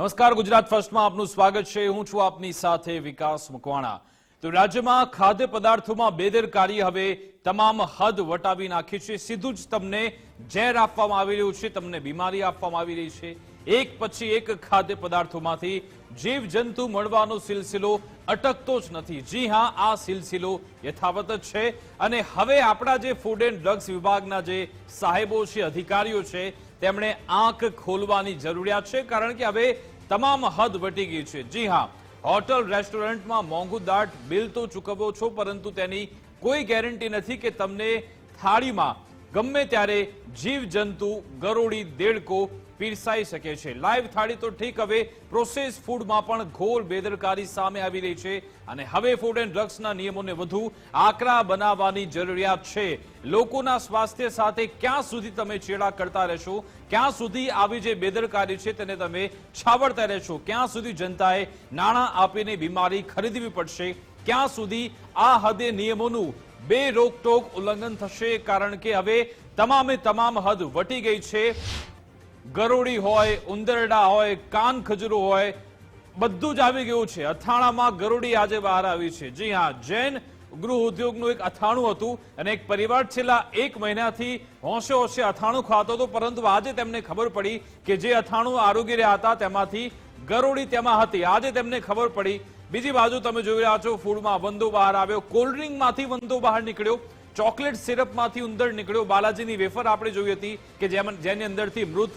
નમસ્કાર, ગુજરાત ફર્સ્ટમાં આપનું સ્વાગત છે. હું છું આપની સાથે વિકાસ મકવાણા. તો રાજ્યમાં ખાદ્ય પદાર્થોમાં બેદરકારી હવે તમામ હદ વટાવી નાખી છે. સીધું જ તમને ઝેર આપવામાં આવી રહ્યું છે, તમને બીમારી આપવામાં આવી રહી છે. એક પછી એક ખાદ્ય પદાર્થોમાંથી જીવ જંતુ મળવાનો સિલસિલો અટકતો જ નથી. જી હા, આ સિલસિલો યથાવત જ છે. અને હવે આપણા જે ફૂડ એન્ડ ડ્રગ્સ વિભાગના જે સાહેબો છે, અધિકારીઓ છે તેમણે આંખ ખોલવાની જરૂરિયાત છે, કારણ કે હવે તમામ હદ વટી ગઈ છે. જી હા, હોટલ રેસ્ટોરન્ટમાં મોંઘું દાટ બિલ તો ચૂકવો છો, પરંતુ તેની કોઈ ગેરંટી નથી કે તમને થાળીમાં ગમે ત્યારે જીવ જંતુ ગરોળી દેડકો પીરસાઈ શકે છે. લાઈવ થાળી તો ઠીક, હવે પ્રોસેસ ફૂડમાં પણ ઘોર બેદરકારી સામે આવી રહી છે અને હવે ફૂડ એન્ડ ડ્રગ્સના નિયમોને વધુ આકરા બનાવવાની જરૂરિયાત છે. લોકોના સ્વાસ્થ્ય સાથે ક્યાં સુધી તમે ચેડા કરતા રહેશો? ક્યાં સુધી આવી જે બેદરકારી છે તેને તમે છાવડતા રહેશો? ક્યાં સુધી જનતાએ નાણાં આપીને બીમારી ખરીદવી પડશે? ક્યાં સુધી આ હદે નિયમોનું બે રોકટોક ઉલ્લંઘન થશે? કારણ કે હવે તમામે તમામ હદ વટી ગઈ છે. ગરોળી હોય, ઉંદરડા હોય, કાન ખજૂરો હોય, બધું જ આવી ગયું છે. અથાણામાં ગરોડી આજે બહાર આવી છે. જી હા, જૈન ગૃહ ઉદ્યોગનું એક અથાણું હતું અને એક પરિવાર છેલ્લા એક મહિનાથી હોંશે હોંશે અથાણું ખાતો હતો, પરંતુ આજે તેમને ખબર પડી કે જે અથાણું આરોગી રહ્યા હતા તેમાંથી ગરોડી તેમાં હતી. આજે તેમને ખબર પડી. બીજી બાજુ તમે જોઈ રહ્યા છો, ફૂડમાં વંદો બહાર આવ્યો કોલ્ડ્રિંકમાંથી વંદો બહાર નીકળ્યો, ચોકલેટ સિરપમાંથી ઉંદર નીકળ્યો. બાલાજીની વેફર આપણે જોઈ હતી કે જેની અંદરથી મૃત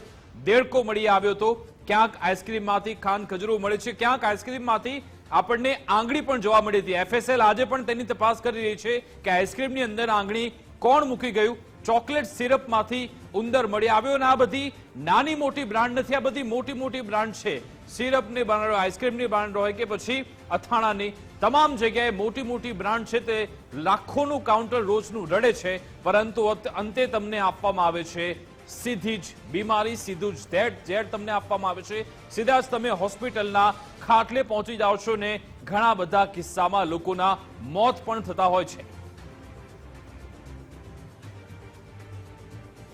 દેડકો મળી આવ્યો હતો ક્યાંક આઈસ્ક્રીમમાંથી ખાન ખજૂરો મળે છે, ક્યાંક આઈસ્ક્રીમમાંથી આપણને આંગળી પણ જોવા મળી હતી. એફએસએલ આજે પણ તેની તપાસ કરી રહી છે કે આઈસ્ક્રીમની અંદર આંગળી કોણ મૂકી ગયું? ચોકલેટ સિરપમાંથી ઉંદર મળી આવ્યો અને આ બધી નાની મોટી બ્રાન્ડ નથી, આ બધી મોટી મોટી બ્રાન્ડ છે. સિરપની બ્રાન્ડ આઈસ્ક્રીમની બ્રાન્ડ હોય કે પછી અથાણાની તમામ જગ્યાએ મોટી મોટી બ્રાન્ડ છે તે લાખોનું કાઉન્ટર રોજનું રડે છે, પરંતુ અંતે તમને આપવામાં આવે છે સીધી જ બીમારી, સીધું જ ધેટ ઝેડ તમને આપવામાં આવે છે. સીધા જ તમે હોસ્પિટલના ખાટલે પહોંચી જાઓ છો ને ઘણા બધા કિસ્સામાં લોકોના મોત પણ થતા હોય છે.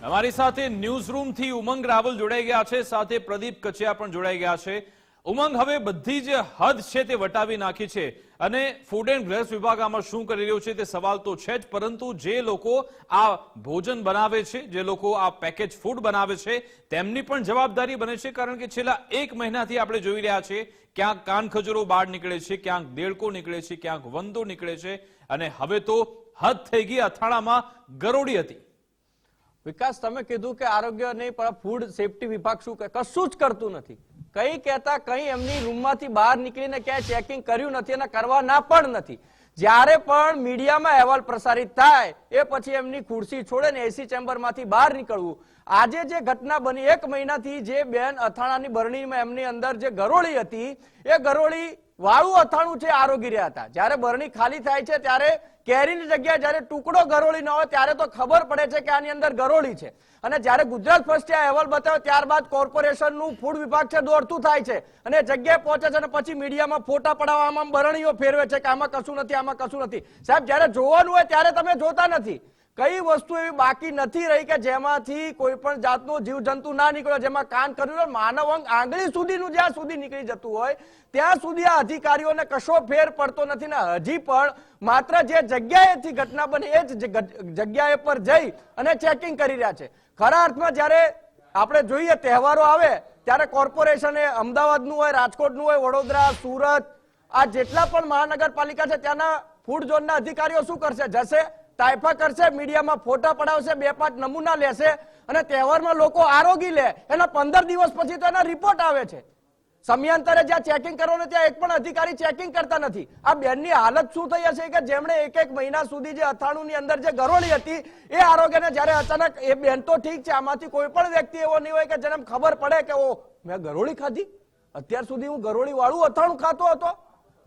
અમારી સાથે ન્યૂઝ રૂમથી ઉમંગ રાવલ જોડાઈ ગયા છે. સાથે પ્રદીપ કચિયા પણ જોડાઈ ગયા છે. ઉમંગ હવે બધી જે હદ છે તે વટાવી નાખી છે. અને ફૂડ એન્ડ ડ્રેસ વિભાગ આમાં શું કરી રહ્યું છે તે સવાલ તો છે જ, પરંતુ જે લોકો આ ભોજન બનાવે છે, જે લોકો આ પેકેજ ફૂડ બનાવે છે, તેમની પણ જવાબદારી બને છે, કારણ કે છેલ્લા એક મહિનાથી આપણે જોઈ રહ્યા છીએ ક્યાંક કાનખજૂરો બહાર નીકળે છે, ક્યાંક દેડકો નીકળે છે, ક્યાંક વંદો નીકળે છે, અને હવે તો હદ થઈ ગઈ અથાણામાં ગરોડી હતી. વિકાસ, તમે કીધું કે આરોગ્ય નહીં, પણ ફૂડ સેફટી વિભાગ શું કશું જ કરતું નથી. કઈ કહેતા કઈ એમની રૂમમાંથી બહાર નીકળીને ક્યાંય ચેકિંગ કર્યું નથી અને કરવાના પણ નથી. જ્યારે પણ મીડિયામાં અહેવાલ પ્રસારિત થાય, એ પછી એમની ખુરશી છોડે ને એસી ચેમ્બરમાંથી બહાર નીકળવું. આજે જે ઘટના બની, એક મહિનાથી જે બેન અથાણાની બરણીમાં એમની અંદર જે ગરોળી હતી, એ ગરોળી વાળું અથાણું છે, આરોગી રહ્યા હતા. જ્યારે બરણી ખાલી થાય છે, ત્યારે કેરીની જગ્યાએ જ્યારે ટુકડો ગરોળી ન હોય, ત્યારે તો ખબર પડે છે કે આની અંદર ગરોળી છે. અને જ્યારે ગુજરાત ફર્સ્ટે આ અહેવાલ બતાવ્યો, ત્યારબાદ કોર્પોરેશનનું ફૂડ વિભાગ છે, દોડતું થાય છે. અને જગ્યાએ પહોંચે છે અને પછી મીડિયામાં ફોટા પડાવવામાં બરણીઓ ફેરવે છે કે આમાં કશું નથી, આમાં કશું નથી. સાહેબ, જ્યારે જોવાનું હોય, ત્યારે તમે જોતા નથી. કઈ વસ્તુ એવી બાકી નથી રહી કે જેમાંથી કોઈ પણ જાતનું જીવજંતુ ના નીકળ્યો, જેમાં કાન કર્યું માનવ અંગ આંગળી સુધીનું જ્યાં સુધી નીકળી જતું હોય, ત્યાં સુધી આ અધિકારીઓને કશો ફેર પડતો નથી ને હજી પણ માત્ર જે જગ્યાએથી ઘટના બની એ જ જગ્યાએ પર જઈ અને ચેકિંગ કરી રહ્યા છે. ખરા અર્થમાં જ્યારે આપણે જોઈએ તહેવારો આવે, ત્યારે કોર્પોરેશને અમદાવાદનું હોય, રાજકોટનું હોય, વડોદરા, સુરત, આ જેટલા પણ મહાનગરપાલિકા છે, ત્યાંના ફૂડ ઝોનના અધિકારીઓ શું કરશે? જશે? તાઇફા કરશે, મીડિયામાં ફોટા પડાવશે, બે પાંચ નમૂના લેશે અને તહેવારમાં લોકો આરોગી લે. એના પંદર દિવસ પછી તો એના રિપોર્ટ આવે છે. સમયાંતરે જ્યાં ચેકિંગ કરવાનું ત્યાં એક પણ અધિકારી ચેકિંગ કરતા નથી. આ બેનની હાલત શું થઈ હશે કે જેમણે એક એક મહિના સુધી જે અથાણુંની અંદર જે ગરોળી હતી, એ આરોગ્યને જ્યારે અચાનક એ બેન તો ઠીક છે, આમાંથી કોઈ પણ વ્યક્તિ એવો નહીં હોય કે જેને ખબર પડે કે ઓ મેં ગરોળી ખાધી. અત્યાર સુધી હું ગરોળી વાળું અથાણું ખાતો હતો.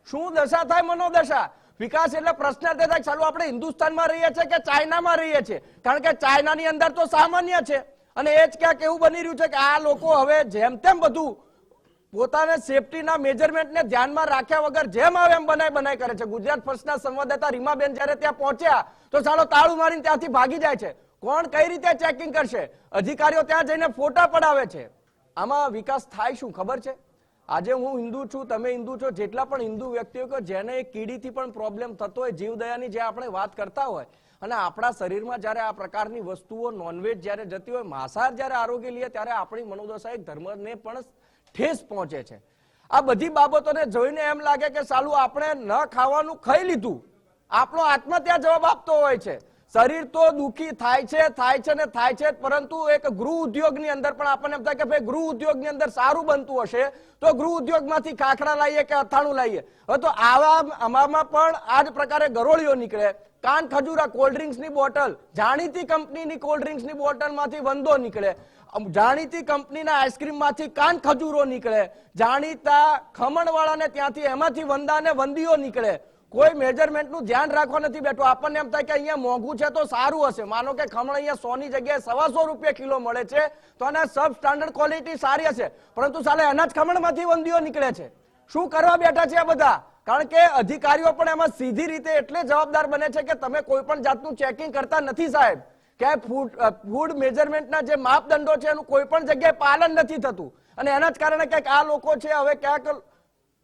શું દશા થાય મનોદશા? વિકાસ એટલે પ્રશ્ન તે થાય ચાલો આપણે હિન્દુસ્તાનમાં રહીએ છીએ કે ચાઇનામાં રહીએ છીએ? કારણ કે ચાઇનાની અંદર તો સામાન્ય છે. અને એ જ ક્યાંક એવું બની રહ્યું છે કે આ લોકો હવે જેમ તેમ બધું પોતાને સેફટીના મેજરમેન્ટને ધ્યાનમાં રાખ્યા વગર જેમ આવે એમ બનાય બનાય કરે છે. ગુજરાત ફર્સ્ટના સંવાદદાતા રીમાબેન જ્યારે ત્યાં પહોંચ્યા, તો ચાલો તાળું મારીને ત્યાંથી ભાગી જાય છે. કોણ કઈ રીતે ચેકિંગ કરશે? અધિકારીઓ ત્યાં જઈને ફોટા પડાવે છે. આમાં વિકાસ થાય શું ખબર છે? આજે હું હિન્દુ છું, તમે હિન્દુ છો, જેટલા પણ હિન્દુ વ્યક્તિઓ કે જેને એક કીડીથી પણ પ્રોબ્લેમ થતો હોય, જીવદયાની જે આપણે વાત કરતા હોય, અને આપણા શરીરમાં જ્યારે આ પ્રકારની વસ્તુઓ નોનવેજ જ્યારે જતી હોય, માંસાહાર જ્યારે આરોગ્ય લઈએ, ત્યારે આપણી મનોદશા એક ધર્મને પણ ઠેસ પહોંચે છે. આ બધી બાબતોને જોઈને એમ લાગે કે સાલું આપણે ન ખાવાનું ખાઈ લીધું. આપણો આત્મા ત્યાં જવાબ આપતો હોય છે. શરીર તો દુખી થાય છે થાય છે ને થાય છે પરંતુ એક ગૃહ ઉદ્યોગની અંદર પણ આપણને એમ થાય કે ભાઈ ગૃહ ઉદ્યોગની અંદર સારું બનતું હશે, તો ગૃહ ઉદ્યોગમાંથી ખાખરા લાવીએ કે અથાણું લાવીએ હવે તો આવા આમાં પણ આ જ પ્રકારે ગરોળીઓ નીકળે. કાન ખજૂરા કોલ્ડ ડ્રિંક્સની બોટલ, જાણીતી કંપનીની કોલ્ડ ડ્રિંક્સની બોટલમાંથી વંદો નીકળે. જાણીતી કંપનીના આઈસ્ક્રીમમાંથી કાન ખજૂરો નીકળે. જાણીતા ખમણવાળાને ત્યાંથી એમાંથી વંદાને વંદીઓ નીકળે. કોઈ મેજરમેન્ટનું ધ્યાન રાખવા નથી બેઠો. આપણને એમ થાય કે અહીંયા મોંઘું છે તો સારું હશે. માનો કે ખમણ અહીંયા સોની જગ્યાએ સવાસો રૂપિયા કિલો મળે છે, તો આને સબ સ્ટાન્ડર્ડ ક્વોલિટી સારી હશે. પરંતુ સાલે એના જ ખમણમાંથી વંદીઓ નીકળે છે. શું કરવા બેઠા છે આ બધા? કારણ કે અધિકારીઓ પણ એમાં સીધી રીતે એટલે જવાબદાર બને છે કે તમે કોઈ પણ જાતનું ચેકિંગ કરતા નથી સાહેબ. કે ફૂડ ફૂડ મેજરમેન્ટના જે માપદંડો છે એનું કોઈ પણ જગ્યાએ પાલન નથી થતું. અને એના જ કારણે ક્યાંક આ લોકો છે, હવે ક્યાંક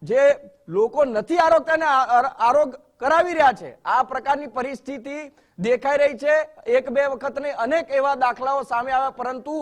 જે લોકો નથી આરોગતા ને આરોગ કરાવી રહ્યા છે, આ પ્રકારની પરિસ્થિતિ દેખાઈ રહી છે. એક બે વખત અનેક એવા દાખલાઓ સામે આવ્યા, પરંતુ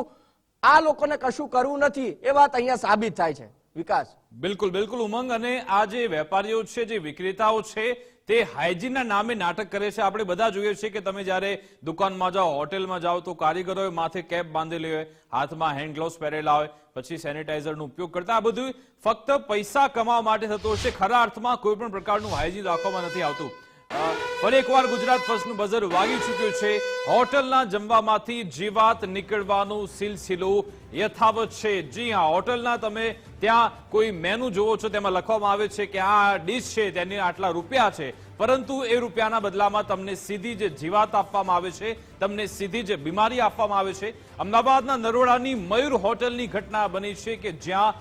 આ લોકોને કશું કરવું નથી એ વાત અહીંયા સાબિત થાય છે. વિકાસ. બિલકુલ બિલકુલ ઉમંગ. અને આ જે વેપારીઓ છે, જે વિક્રેતાઓ છે તે હાઇજીનના નામે નાટક કરે છે. આપણે બધા જોઈએ છીએ કે તમે જ્યારે દુકાનમાં જાઓ, હોટેલમાં જાઓ, તો કારીગરોએ માથે કેપ બાંધેલી હોય, હાથમાં હેન્ડ ગ્લોવ્સ પહેરેલા હોય, પછી સેનિટાઈઝરનો ઉપયોગ કરતા આ બધું ફક્ત પૈસા કમાવા માટે થતું હશે ખરા અર્થમાં કોઈ પણ પ્રકારનું હાઇજીન રાખવામાં નથી આવતું. ફરી એકવાર ગુજરાત ફર્સ્ટનું બઝર વાગી ચૂક્યું છે. હોટલના જમવામાંથી જીવાત નીકળવાનું સિલસિલો યથાવત છે. જી હા, હોટલના તમે ત્યાં કોઈ મેનુ જોવો છો, તેમાં લખવામાં આવે છે કે આ ડીશ છે, તેની આટલા રૂપિયા છે. પરંતુ એ રૂપિયાના બદલામાં તમને સીધી જે જીવાત આપવામાં આવે છે, તમને સીધી જે બીમારી આપવામાં આવે છે. અમદાવાદના નરોડાની મયુર હોટલની ઘટના બની છે કે જ્યાં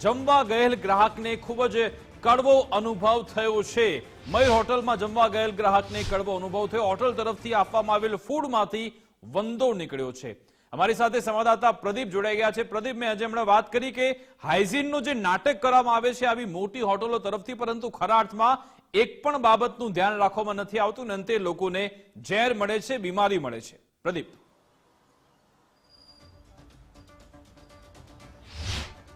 જમવા ગયેલ ગ્રાહકને ખૂબ જ કડવો અનુભવ થયો છે. મયુર હોટલમાં જમવા ગયેલ ગ્રાહકને કડવો અનુભવ થયો. હોટલ તરફથી આપવામાં આવેલ ફૂડમાંથી વંદો નીકળ્યો છે. અમારી સાથે સંવાદદાતા પ્રદીપ જોડાઈ ગયા છે. પ્રદીપ, મેં આજે હમણાં વાત કરી કે હાઇજીનનું જે નાટક કરવામાં આવે છે આવી મોટી હોટલો તરફથી, પરંતુ ખરા અર્થમાં એક પણ બાબતનું ધ્યાન રાખવામાં નથી આવતું ને અંતે લોકોને ઝેર મળે છે, બીમારી મળે છે. પ્રદીપ.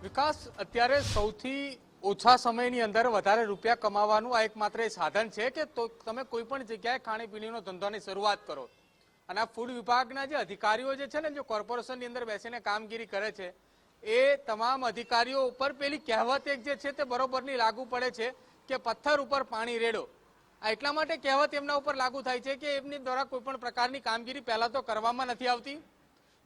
વિકાસ, અત્યારે સૌથી ઓછા સમયની અંદર વધારે રૂપિયા કમાવાનું આ એકમાત્ર એ સાધન છે કે તો તમે કોઈ પણ જગ્યાએ ખાણીપીણીનો ધંધાની શરૂઆત કરો. અને આ ફૂડ વિભાગના જે અધિકારીઓ જે છે ને, જે કોર્પોરેશનની અંદર બેસીને કામગીરી કરે છે, એ તમામ અધિકારીઓ ઉપર પેલી કહેવત એક જે છે તે બરોબરની લાગુ પડે છે કે પથ્થર ઉપર પાણી રેડો. આ એટલા માટે કહેવત એમના ઉપર લાગુ થાય છે કે એમની દ્વારા કોઈ પણ પ્રકારની કામગીરી પહેલાં તો કરવામાં નથી આવતી.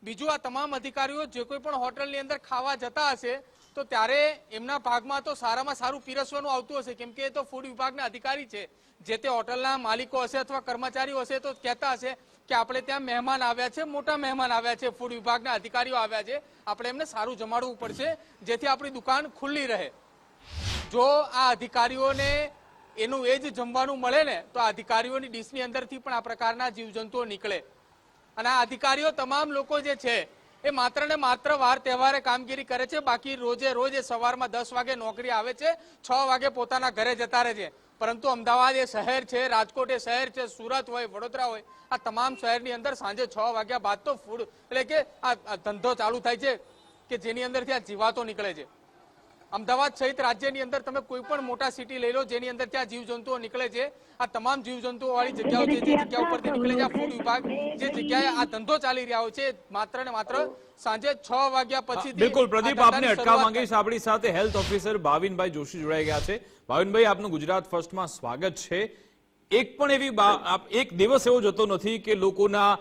બીજું, આ તમામ અધિકારીઓ જે કોઈ પણ હોટલની અંદર ખાવા જતા હશે તો ત્યારે એમના ભાગમાં તો સારામાં સારું પીરસવાનું આવતું હશે. કેમ કે એ તો ફૂડ વિભાગના અધિકારી છે. જે તે હોટલના માલિકો હશે અથવા કર્મચારીઓ હશે તો કહેતા હશે કે આપણે ત્યાં મહેમાન આવ્યા છે, મોટા મહેમાન આવ્યા છે. ફૂડ વિભાગના અધિકારીઓ આવ્યા છે. આપણે એમને સારું જમાડવું પડશે, જેથી આપણી દુકાન ખુલ્લી રહે. જો આ અધિકારીઓને એનું એ જ જમવાનું મળે ને, તો આ અધિકારીઓની ડીશની અંદરથી પણ આ પ્રકારના જીવજંતુઓ નીકળે. અને આ અધિકારીઓ તમામ લોકો જે છે એ માત્ર ને માત્ર વાર તહેવારે કામગીરી કરે છે. બાકી રોજે રોજ એ સવારમાં દસ વાગે નોકરી આવે છે, છ વાગે પોતાના ઘરે જતા રહે છે. પરંતુ અમદાવાદ એ શહેર છે, રાજકોટ એ શહેર છે, સુરત હોય, વડોદરા હોય, આ તમામ શહેરની અંદર સાંજે છ વાગ્યા બાદ તો ફૂડ એટલે કે આ ધંધો ચાલુ થાય છે કે જેની અંદરથી આ જીવાતો નીકળે છે. અમદાવાદ સહિત રાજ્યની અંદર તમે કોઈ પણ મોટા સિટી લઈ લો જેની અંદર ત્યાં જીવજંતુઓ નીકળે છે. આ તમામ જીવજંતુઓ વાળી જગ્યાઓ છે જે જગ્યા ઉપરથી નીકળે છે આ ફૂડ વિભાગ. જે જગ્યાએ આ ધંધો ચાલી રહ્યો છે માત્ર ને માત્ર સાંજે છ વાગ્યા પછી બિલકુલ પ્રદીપ આપને અટકાવ માંગીશ. આપણી સાથે હેલ્થ ઓફિસર ભાવિનભાઈ જોશી જોડાઈ ગયા છે. ભાવિનભાઈ આપનું ગુજરાત ફર્સ્ટમાં સ્વાગત છે. એક પણ એવી એક દિવસ એવો જતો નથી કે લોકોના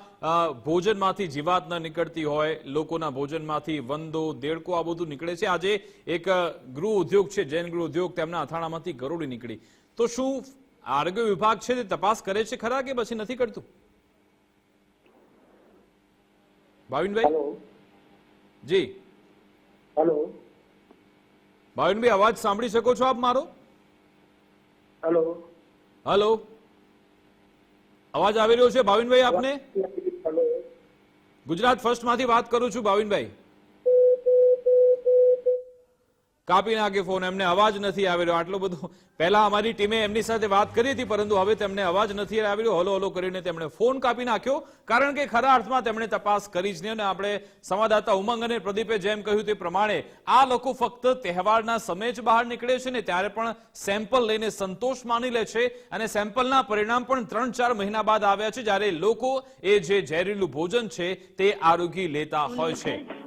ભોજનમાંથી જીવાત ન નીકળતી હોય લોકોના ભોજનમાંથી વંદો દેડકો આ બધું નીકળે છે. આજે એક ગૃહ ઉદ્યોગ છે જૈન ગૃહ ઉદ્યોગ તેમના અથાણામાંથી ગરોળી નીકળી. તો શું આરોગ્ય વિભાગ છે તે તપાસ કરે છે ખરા કે પછી નથી કરતું? ભાવિનભાઈ? જી. હેલો. ભાવિનભાઈ અવાજ સાંભળી શકો છો આપ મારો? હેલો. હલો. અવાજ આવી રહ્યો છે? ભાવિનભાઈ આપને? ગુજરાત ફર્સ્ટમાંથી વાત કરું છું ભાવિનભાઈ. કાપી નાખે ફોન એમને અવાજ નથી આવી રહ્યો આટલો બધો પહેલા અમારી ટીમે એમની સાથે વાત કરી હતી, પરંતુ હવે તેમને અવાજ નથી આવી રહ્યો હલો હલો કરીને તેમણે ફોન કાપી નાખ્યો, કારણ કે ખરા અર્થમાં તેમણે તપાસ કરી જ નહીં. અને આપણે સંવાદદાતા ઉમંગ અને પ્રદીપે જેમ કહ્યું તે પ્રમાણે, આ લોકો ફક્ત તહેવારના સમય જ બહાર નીકળે છે ને ત્યારે પણ સેમ્પલ લઈને સંતોષ માની લે છે. અને સેમ્પલના પરિણામ પણ ત્રણ, ચાર મહિના બાદ આવ્યા છે, જ્યારે લોકો એ જે ઝેરીલું ભોજન છે તે આરોગી લેતા હોય છે.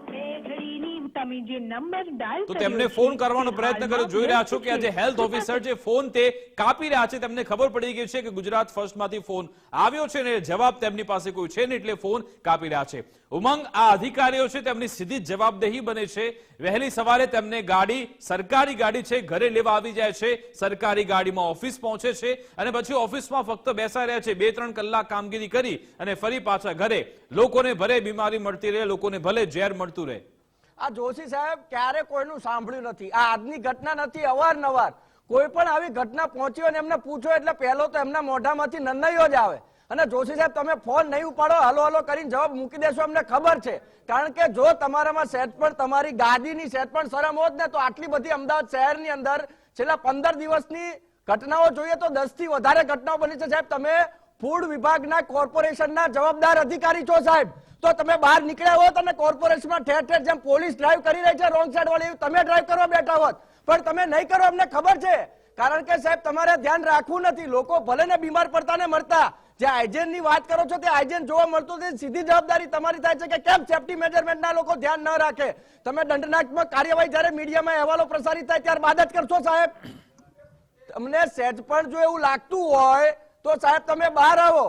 તમે જે નંબર ડાયલ તો તેમને ફોન કરવાનો પ્રયત્ન કર્યો. જોઈ રહ્યા છો કે આજે હેલ્થ ઓફિસર જે ફોન તે કાપી રહ્યા છે તેમને ખબર પડી ગઈ છે કે ગુજરાત ફર્સ્ટમાંથી ફોન આવ્યો છે ને જવાબ તેમની પાસે કોઈ છે ને એટલે ફોન કાપી રહ્યા છે. ઉમંગ આ અધિકારીઓ છે તેમની સીધી જવાબદેહી બને છે. વહેલી સવારે તેમને ગાડી સરકારી ગાડી છે ઘરે લેવા આવી જાય છે. સરકારી ગાડીમાં ઓફિસ પહોંચે છે અને પછી ઓફિસમાં ફક્ત બેસા રહ્યા છે. બે ત્રણ કલાક કામગીરી કરી અને ફરી પાછા ઘરે. લોકોને ભલે બીમારી મળતી રહે લોકોને ભલે ઝેર મળતું રહે. આ જોશી સાહેબ ક્યારે કોઈનું સાંભળ્યું નથી. આ આજની ઘટના નથી, અવારનવાર. કોઈ પણ આવી ઘટના પહોંચી હોય એમને પૂછો એટલે પહેલો તો એમના મોઢામાંથી નન્નૈયો જ આવે. અને જોશી સાહેબ, તમે ફોન નહીં ઉપાડો, હલો હલો કરીને જવાબ મૂકી દેશો, અમને ખબર છે. કારણ કે જો તમારામાં સેટ પણ, તમારી ગાદીની સેટ પણ શરમ હોત ને, તો આટલી બધી અમદાવાદ શહેરની અંદર છેલ્લા પંદર દિવસની ઘટનાઓ જોઈએ તો દસથી વધારે ઘટનાઓ બની છે. સાહેબ, તમે ફૂડ વિભાગના કોર્પોરેશનના જવાબદાર અધિકારી છો, સાહેબ. તો તમે બહાર નીકળ્યા હોત અને કોર્પોરેશનમાં ઠેર ઠેર જેમ પોલીસ ડ્રાઈવ કરી રહી છે રોંગ સાઈડ વાળી, તમે ડ્રાઈવ કરવા બેઠા હોત. પણ તમે નહીં કરો, અમને ખબર છે. કારણ કે સાહેબ, તમારે ધ્યાન રાખવું નથી. લોકો ભલે ને બીમાર પડતા ને મરતા. જે આઈજેનની વાત કરો છો, તે આઈજેન જોવા મળતું નથી. સીધી જવાબદારી તમારી થાય છે કે કેમ સેફટી મેજરમેન્ટ ના લોકો ધ્યાન ન રાખે. તમે દંડનાત્મક કાર્યવાહી જ્યારે મીડિયામાં અહેવાલો પ્રસારિત થાય ત્યારે બાદ જ કરશો, સાહેબ. તમને સેજ પણ જો એવું લાગતું હોય, તો સાહેબ, તમે બહાર આવો.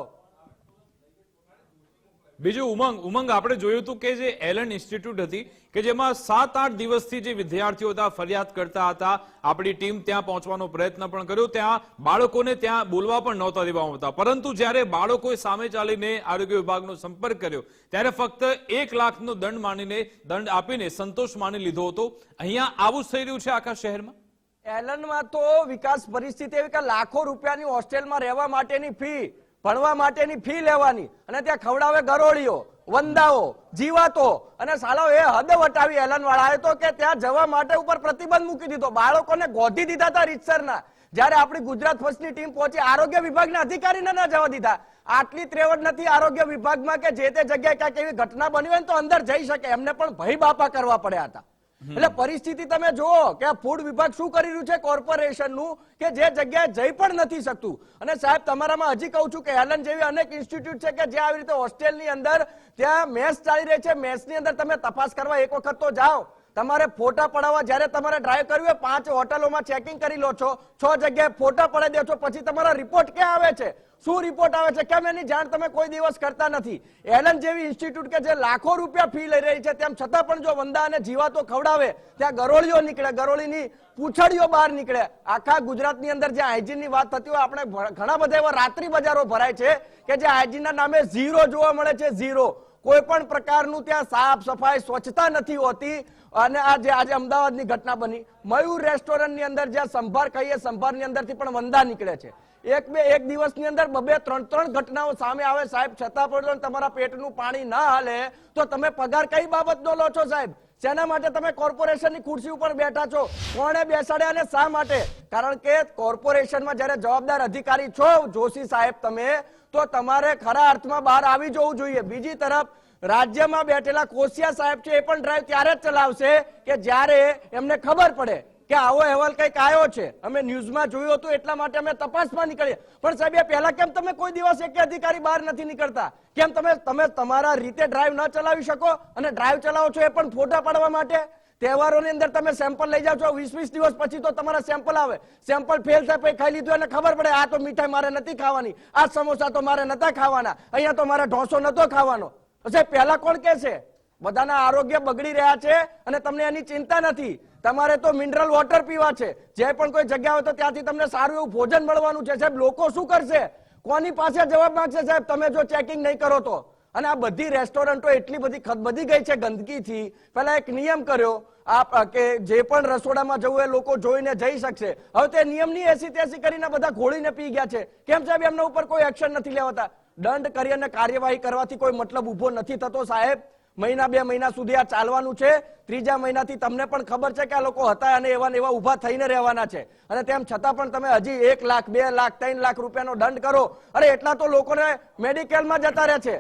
બીજું ઉમંગ ઉમંગ આપણે જોયું હતું કે જે એલન ઇન્સ્ટિટ્યૂટ હતી, કે જેમાં સાત આઠ દિવસથી જે વિદ્યાર્થીઓ હતા, ફરિયાદ કરતા હતા, આપણી ટીમ ત્યાં પહોંચવાનો પ્રયત્ન પણ કર્યો. ત્યાં બાળકોને ત્યાં બોલવા પણ નહોતા દેવામાં હતા પરંતુ જ્યારે બાળકોએ સામે ચાલીને આરોગ્ય વિભાગનો સંપર્ક કર્યો, ત્યારે ફક્ત એક લાખનો દંડ માનીને, દંડ આપીને સંતોષ માની લીધો હતો. અહીંયા આવું જ થઈ રહ્યું છે આખા શહેરમાં? એલનમાં તો વિકાસ પરિસ્થિતિ એવી કે લાખો રૂપિયાની હોસ્ટેલમાં રહેવા માટેની ફી ભણવા માટેની ફી લેવાની. અને ત્યાં ખવડાવે ગરોળીઓ, વંદાઓ, જીવાતો. અને સાલો એ હદ વટાવી એલન વાળાએ તો કે ત્યાં જવા માટે ઉપર પ્રતિબંધ મૂકી દીધો. બાળકોને ગોધી દીધા હતા રીતસરના. જ્યારે આપણી ગુજરાત ફર્સ્ટની ટીમ પહોંચી, આરોગ્ય વિભાગના અધિકારીને ન જવા દીધા. આટલી ત્રેવડ નથી આરોગ્ય વિભાગમાં કે જે તે જગ્યાએ ક્યાંક એવી ઘટના બની હોય તો અંદર જઈ શકે. એમને પણ ભય બાપા કરવા પડ્યા હતા. એટલે પરિસ્થિતિ તમે જુઓ કે ફૂડ વિભાગ શું કરી રહ્યું છે કોર્પોરેશનનું કે જે જગ્યાએ જઈ પણ નથી શકતું. અને સાહેબ, તમારામાં હજી કહું છું કે એલન જેવી અનેક ઇન્સ્ટિટ્યૂટ છે કે જે આવી રીતે હોસ્ટેલની અંદર ત્યાં મેસ ચાલી રહી છે. મેસની અંદર તમે તપાસ કરવા એક વખત તો જાઓ. તમારે ફોટા પડાવવા, જ્યારે તમારે ડ્રાઈવ કર્યું હોય, પાંચ હોટલોમાં ચેકિંગ કરી લો છો. છ જગ્યાએ ફોટા પડાવી દો છો. પછી તમારા રિપોર્ટ ક્યાં આવે છે? શું રિપોર્ટ આવે છે? કેમ એની જાણ તમે કોઈ દિવસ કરતા નથી? એલન જેવી ઇન્સ્ટિટ્યૂટ કે જે લાખો રૂપિયા ફી લઈ રહી છે, તેમ છતાં પણ જો વંદા અને જીવાતો ખવડાવે, ત્યાં ગરોળીઓ નીકળે, ગરોળીની પૂછડીઓ બહાર નીકળે. આખા ગુજરાતની અંદર જે હાઇજીનની વાત થતી હોય, આપણે ઘણા બધા એવા રાત્રિ બજારો ભરાય છે કે જે હાઇજીનના નામે ઝીરો જોવા મળે છે, ઝીરો. કોઈ પણ પ્રકારનું ત્યાં સાફ સફાઈ, સ્વચ્છતા નથી હોતી. અને આ જે, આજે અમદાવાદની ઘટના બની. મયુર રેસ્ટોરન્ટની અંદર જ્યાં સંભાર કહીએ સંભારની અંદરથી પણ વંદા નીકળે છે. એક બે, એક દિવસની અંદર બબે ત્રણ ત્રણ ઘટનાઓ સામે આવે સાહેબ. છતાં પણ તમારા પેટનું પાણી ના હાલે, તો તમે પગાર કઈ બાબતનો લો છો સાહેબ? શેના માટે તમે કોર્પોરેશનની ખુરશી ઉપર બેઠા છો? કોણે બેસાડ્યા અને શા માટે? કારણ કે કોર્પોરેશનમાં જ્યારે જવાબદાર અધિકારી છો, જોશી સાહેબ તમે, તો તમારે ખરા અર્થમાં બહાર આવી જવું જોઈએ. બીજી તરફ, રાજ્યમાં બેઠેલા કોશિયા સાહેબ છે એ પણ ડ્રાઈવ ત્યારે જ ચલાવશે કે જ્યારે એમને ખબર પડે. કે આવો અહેવાલ કંઈક આવ્યો છે? અમે ન્યૂઝમાં જોયું હતું, એટલા માટે અમે તપાસમાં નીકળીએ. પણ સાહેબ, એ પહેલા કેમ તમે કોઈ દિવસ એક અધિકારી બહાર નથી નીકળતા? કેમ તમે તમે તમારા રીતે ડ્રાઈવ ન ચલાવી શકો? અને ડ્રાઈવ ચલાવો છો એ પણ ફોટા પાડવા માટે? તહેવારોની અંદર તમે સેમ્પલ લઈ જાઓ છો વીસ વીસ દિવસ પછી તો તમારા સેમ્પલ આવે. સેમ્પલ ફેલ થાય પછી ખાઈ લીધું અને ખબર પડે, આ તો મીઠાઈ મારે નથી ખાવાની, આ સમોસા તો મારે નતા ખાવાના, અહીંયા તો મારે ઢોસો નતો ખાવાનો. સાહેબ, પહેલા કોણ કે છે? બધાના આરોગ્ય બગડી રહ્યા છે અને તમને એની ચિંતા નથી. તમારે તો મિનરલ વોટર પીવા છે. જે પણ કોઈ જગ્યા હોય તો ત્યાંથી તમને સારું એવું ભોજન મળવાનું છે. સાહેબ, લોકો શું કરશે? કોની પાસે જવાબ માંગશે સાહેબ? તમે જો ચેકિંગ નહીં કરો તો. અને આ બધી રેસ્ટોરન્ટો એટલી બધી ખદબદી ગઈ છે ગંદકીથી. પહેલા એક નિયમ કર્યો આ કે જે પણ રસોડામાં જવું એ લોકો જોઈને જઈ શકશે. હવે તે નિયમની એસી તેસી કરીને બધા ઘોળીને પી ગયા છે. કેમ સાહેબ, એમના ઉપર કોઈ એક્શન નથી લેવાતા? દંડ કરી અને કાર્યવાહી કરવાથી કોઈ મતલબ ઊભો નથી થતો સાહેબ. મહિના બે મહિના સુધી આ ચાલવાનું છે. ત્રીજા મહિનાથી તમને પણ ખબર છે કે આ લોકો હતા અને એવા એવા ઊભા થઈને રહેવાના છે. અને તેમ છતાં પણ તમે હજી એક લાખ બે લાખ ત્રણ લાખ રૂપિયાનો દંડ કરો. અરે એટલા તો લોકોને મેડિકલમાં જતા રહે છે.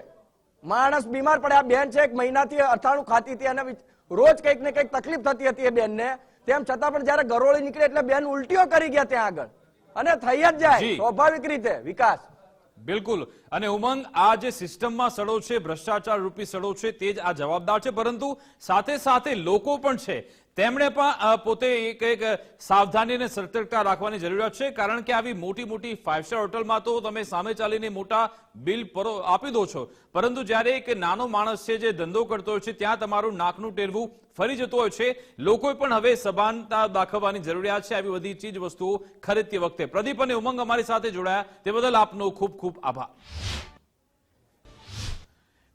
માણસ બીમાર પડે. આ બેન છે એક મહિનાથી અથાણું ખાતી હતી અને રોજ કંઈક ને કંઈક તકલીફ થતી હતી એ બેનને. તેમ છતાં પણ જયારે ગરોળી નીકળી એટલે બેન ઉલટીઓ કરી ગયા ત્યાં આગળ. અને થઈ જ જાય. સ્વાભાવિક રીતે વિકાસ. બિલકુલ. અને ઉમંગ, આ જે સિસ્ટમમાં સડો છે, ભ્રષ્ટાચાર રૂપી સડો છે, તે જ આ જવાબદાર છે. પરંતુ સાથે સાથે લોકો પણ છે. તેમણે પણ પોતે એક સાવધાની અને સતર્કતા રાખવાની જરૂરિયાત છે, કારણ કે આવી મોટી મોટી ફાઇવ સ્ટાર હોટલમાં તો તમે સામે ચાલીને મોટા બિલ પરો આપી દો છો. પરંતુ જ્યારે એક નાનો માણસ છે જે ધંધો કરતો હોય છે, ત્યાં તમારું નાકનું ટેરવું ફરી જતું હોય છે. લોકોએ પણ હવે સભાનતા દાખવવાની જરૂરિયાત છે. આવી બધી ચીજ વસ્તુઓ ખરીદતી વખતે. પ્રદીપ અને ઉમંગ અમારી સાથે જોડાયા. તે બદલ આપનો ખૂબ ખૂબ આભાર.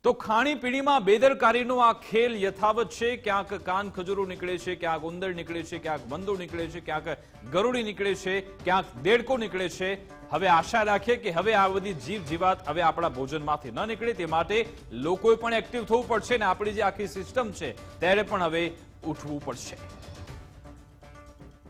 તો ખાણીપીણીમાં બેદરકારીનો આ ખેલ યથાવત છે. ક્યાંક કાન ખજૂરો નીકળે છે, ક્યાંક ઉંદર નીકળે છે, ક્યાંક બંદો નીકળે છે, ક્યાંક ગરુડી નીકળે છે, ક્યાંક દેડકો નીકળે છે. હવે આશા રાખીએ કે હવે આ બધી જીવ જીવાત હવે આપણા ભોજનમાંથી ન નીકળે, તે માટે લોકોએ પણ એક્ટિવ થવું પડશે ને આપણી જે આખી સિસ્ટમ છે, ત્યારે પણ હવે ઉઠવું પડશે.